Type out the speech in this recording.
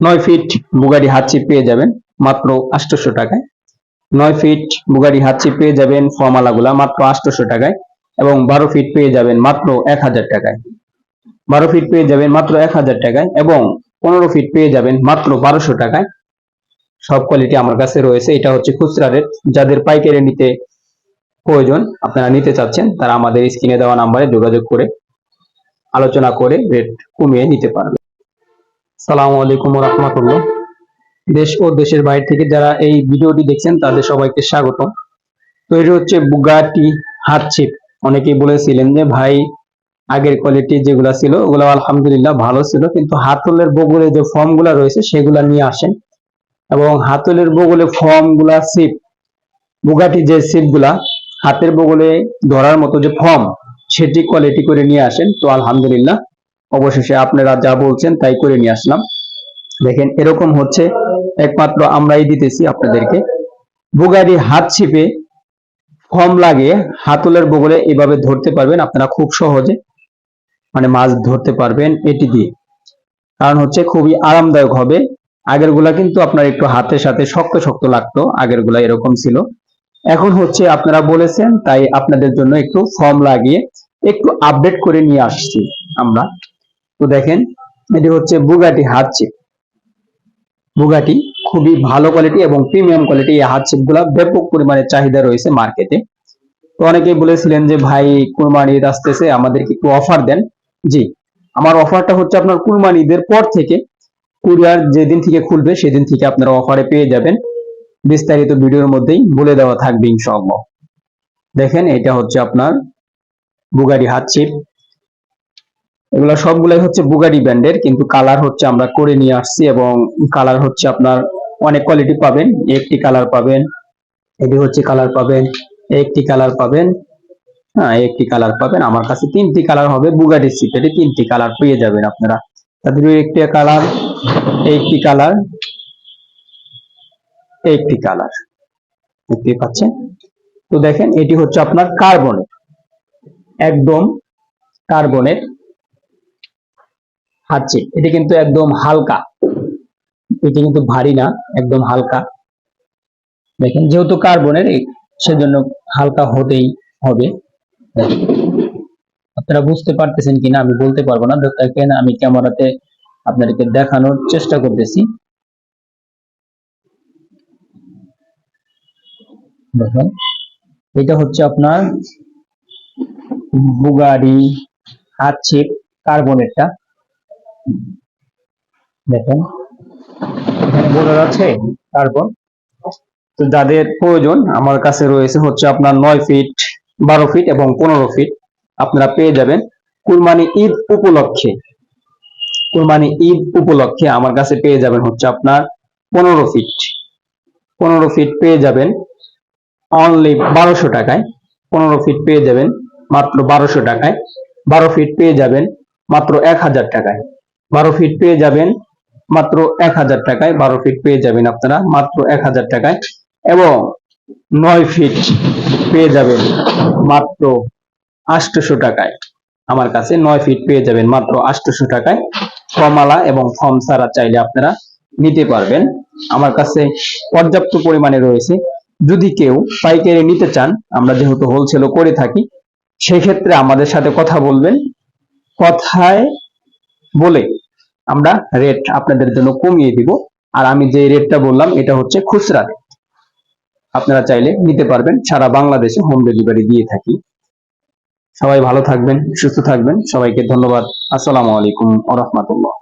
নয় ফিট বুগারি হাতছি পেয়ে যাবেন, মাত্র আটশোশো টাকায়। নয় ফিট বুগারি হাতছি পেয়ে যাবেন ফর্মালাগুলা মাত্র আটশোশো টাকায় এবং বারো ফিট পেয়ে যাবেন মাত্র এক হাজার টাকায়। বারো ফিট পেয়ে যাবেন মাত্র এক হাজার টাকায় এবং পনেরো ফিট পেয়ে যাবেন মাত্র বারোশো টাকায়। সব কোয়ালিটি আমার কাছে রয়েছে, এটা হচ্ছে খুচরা রেট যাদের পাইকারি নিতে প্রয়োজন, আপনারা নিতে চাচ্ছেন, তারা আমাদের স্ক্রিনে দেওয়া নাম্বারে যোগাযোগ করে, আলোচনা করে রেট কমিয়ে নিতে পারবে সালামু আলাইকুম রহমতুল্লাহ। দেশ ও দেশের বাইরে থেকে যারা এই ভিডিওটি দেখছেন, তাদের সবাইকে স্বাগত তো এটি হচ্ছে বুগাটি হাত ছিপ অনেকেই বলেছিলেন যে, ভাই, আগের কোয়ালিটি যেগুলা ছিল, ওগুলো আলহামদুলিল্লাহ ভালো ছিল, কিন্তু হাতলের বগলে যে ফর্মগুলা রয়েছে, সেগুলা নিয়ে আসেন। এবং হাতলের বগলে ফর্মগুলা সিপ বুগাটি যে সিপগুলা হাতের বগলে ধরার মতো যে ফর্ম, সেটি কোয়ালিটি করে নিয়ে আসেন। তো আলহামদুলিল্লাহ অবশেষে আপনারা যা বলছেন তাই করে নিয়ে আসলাম। দেখেন, এরকম হচ্ছে। একমাত্র আমরাই দিতেছি আপনাদেরকে। বুগারি হাত ছিপে ফর্ম লাগিয়ে হাতলের বগলে এভাবে ধরতে পারবেন আপনারা খুব সহজে। মানে মাছ ধরতে পারবেন এটি দিয়ে। কারণ হচ্ছে খুবই আরামদায়ক হবে। আগেরগুলা কিন্তু আপনার একটু হাতের সাথে শক্ত শক্ত লাগতো আগেরগুলা এরকম ছিল। এখন হচ্ছে আপনারা বলেছেন, তাই আপনাদের জন্য একটু ফর্ম লাগিয়ে একটু আপডেট করে নিয়ে আসছি আমরা। তো দেখেন, এটি হচ্ছে বুগাটি হাত চিপ বুগাটি খুবই ভালো কোয়ালিটি এবং প্রিমিয়াম কোয়ালিটি এই হাত চিপগুলা ব্যাপক পরিমাণে চাহিদা রয়েছে মার্কেটে তো অনেকেই বলেছিলেন যে, ভাই, কুরবানি ঈদ আসতেছে, আমাদেরকে একটু অফার দেন। জি, আমার অফারটা হচ্ছে আপনার কুরবানি ঈদের পর থেকে কুরিয়ার যেদিন থেকে খুলবে, সেদিন থেকে আপনারা অফারে পেয়ে যাবেন। বিস্তারিত ভিডিওর মধ্যেই বলে দেওয়া থাকবে ইনশাআল্লাহ। দেখেন, এটা হচ্ছে আপনার বুগারি হাত চিপ এগুলো সবগুলাই হচ্ছে বুগারি ব্র্যান্ডের কিন্তু কালার হচ্ছে আমরা করে নিয়ে আসছি এবং কালার হচ্ছে আপনার অনেক কোয়ালিটি পাবেন। একটি কালার পাবেন, এটি হচ্ছে কালার পাবেন, একটি কালার পাবেন হ্যাঁ একটি কালার পাবেন। আমার কাছে তিনটি কালার হবে বুগাটি সিপেটে তিনটি কালার পেয়ে যাবেন আপনারা। তাদের একটি কালার একটি কালার একটি কালার দেখতে পাচ্ছেন? তো দেখেন, এটি হচ্ছে আপনার কার্বনের একদম কার্বনের হাঁটছে। এটি কিন্তু একদম হালকা। এটি কিন্তু ভারী না, একদম হালকা। দেখেন, যেহেতু কার্বনের সেজন্য হালকা হতেই হবে। আপনারা বুঝতে পারতেছেন কিনা, আমি বলতে পারব না। দেখেন, আমি ক্যামেরাতে আপনাদেরকে দেখানোর চেষ্টা করতেছি। দেখেন, এটা হচ্ছে আপনার বুগারি হাত ছিপ কার্বনেরটা দেখেন, এখানে বোঝা যাচ্ছে কার্বন তো যাদের প্রয়োজন, আমার কাছে রয়েছে হচ্ছে আপনার নয় ফিট বারো ফিট এবং পনেরো ফিট আপনারা পেয়ে যাবেন কুরবানি ঈদ উপলক্ষে। কুরবানি ঈদ উপলক্ষে আমার কাছে পেয়ে যাবেন হচ্ছে আপনার পনেরো ফিট পনেরো ফিট পেয়ে যাবেন অনলি বারোশো টাকায়। পনেরো ফিট পেয়ে যাবেন মাত্র বারোশো টাকায়। বারো ফিট পেয়ে যাবেন মাত্র এক হাজার টাকায়। বারো ফিট পেয়ে যাবেন। মাত্র এক হাজার টাকায় বারো ফিট পেয়ে যাবেন আপনারা। মাত্র এক হাজার টাকায়। এবং নয় ফিট পেয়ে যাবেন মাত্র আটশোশো টাকায়। আমার কাছে নয় ফিট পেয়ে যাবেন মাত্র আটশোশো টাকায়। কমালা এবং ফর্ম ছাড়া চাইলে আপনারা নিতে পারবেন। আমার কাছে পর্যাপ্ত পরিমাণে রয়েছে। যদি কেউ পাইকারি নিতে চান, আমরা যেহেতু হোলসেলও করে থাকি, সেক্ষেত্রে আমাদের সাথে কথা বলবেন। কথায় বলে আমরা রেট আপনাদের জন্য কমিয়ে দিব। আর আমি যে রেটটা বললাম, এটা হচ্ছে খুচরা আপনারা চাইলে নিতে পারবেন, সারা বাংলাদেশে হোম ডেলিভারি দিয়ে থাকি। সবাই ভালো থাকবেন, সুস্থ থাকবেন। সবাইকে ধন্যবাদ। আসসালামু আলাইকুম আ রহমতুল্লাহ।